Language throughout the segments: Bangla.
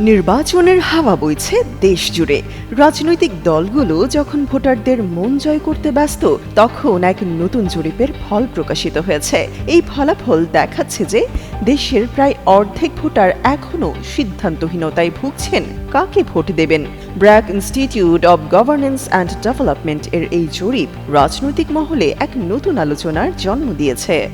নির্বাচনের হাওয়া বইছে দেশ জুড়ে। রাজনৈতিক দলগুলো যখন ভোটারদের মন জয় করতে ব্যস্ত, তখন এক নতুন জরিপের ফল প্রকাশিত হয়েছে। এই ফলাফল দেখাচ্ছে যে, দেশের প্রায় অর্ধেক ভোটার এখনও সিদ্ধান্তহীনতায় ভুগছেন। কাকে ভোট দেবেন? BRAC institute of governance and development এর এই জরিপ রাজনৈতিক মহলে এক নতুন আলোচনার জন্ম দিয়েছে।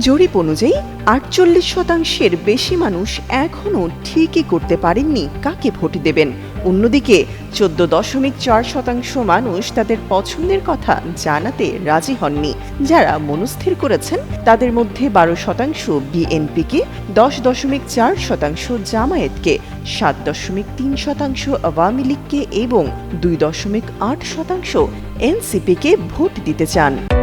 জরিপ অনুযায়ী আটচল্লিশ শতাংশের বেশি মানুষ এখনও ঠিকই করতে পারেননি কাকে ভোট দেবেন। অন্যদিকে চোদ্দ দশমিক চার শতাংশ মানুষ তাদের পছন্দের কথা জানাতে রাজি হননি। যারা মনস্থির করেছেন, তাদের মধ্যে বারো শতাংশ বিএনপিকে, দশ দশমিক চার শতাংশ জামায়াতকে, সাত দশমিক তিন শতাংশ আওয়ামী লীগকে এবং দুই দশমিক আট শতাংশ এনসিপিকে ভোট দিতে চান।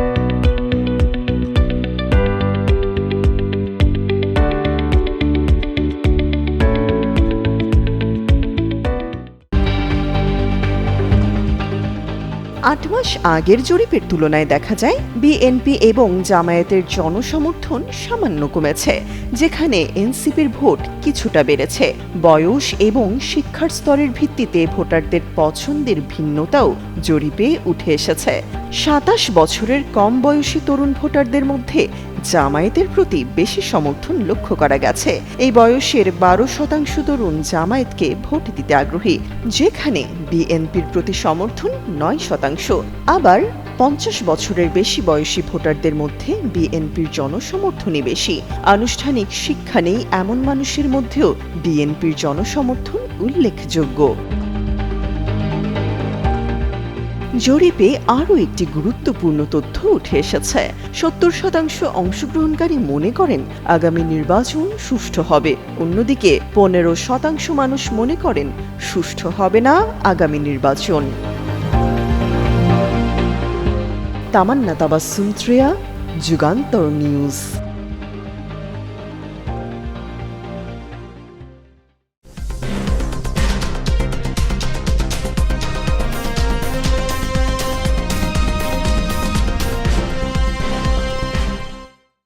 আট মাস আগের জরিপের তুলনায় দেখা যায়, বিএনপি এবং জামায়াতের জনসমর্থন সামান্য কমেছে, যেখানে এনসিপির ভোট কিছুটা বেড়েছে। বয়স এবং শিক্ষার স্তরের ভিত্তিতে ভোটারদের পছন্দের ভিন্নতাও জরিপে উঠে এসেছে। সাতাশ বছরের কম বয়সী তরুণ ভোটারদের মধ্যে জামায়াতের প্রতি বেশি সমর্থন লক্ষ্য করা গেছে। এই বয়সের বারো শতাংশ তরুণ জামায়াতকে ভোট দিতে আগ্রহী, যেখানে বিএনপির প্রতি সমর্থন নয় শতাংশ। আবার পঞ্চাশ বছরের বেশি বয়সী ভোটারদের মধ্যে বিএনপির জনসমর্থনই বেশি। আনুষ্ঠানিক শিক্ষা নেই এমন মানুষের মধ্যেও বিএনপির জনসমর্থন উল্লেখযোগ্য। জরিপে আরও একটি গুরুত্বপূর্ণ তথ্য উঠে এসেছে। সত্তর শতাংশ অংশগ্রহণকারী মনে করেন আগামী নির্বাচন সুষ্ঠু হবে। অন্যদিকে পনেরো শতাংশ মানুষ মনে করেন সুষ্ঠু হবে না আগামী নির্বাচন। তামান্না তাবাসুম ত্রেয়া, যুগান্তর নিউজ।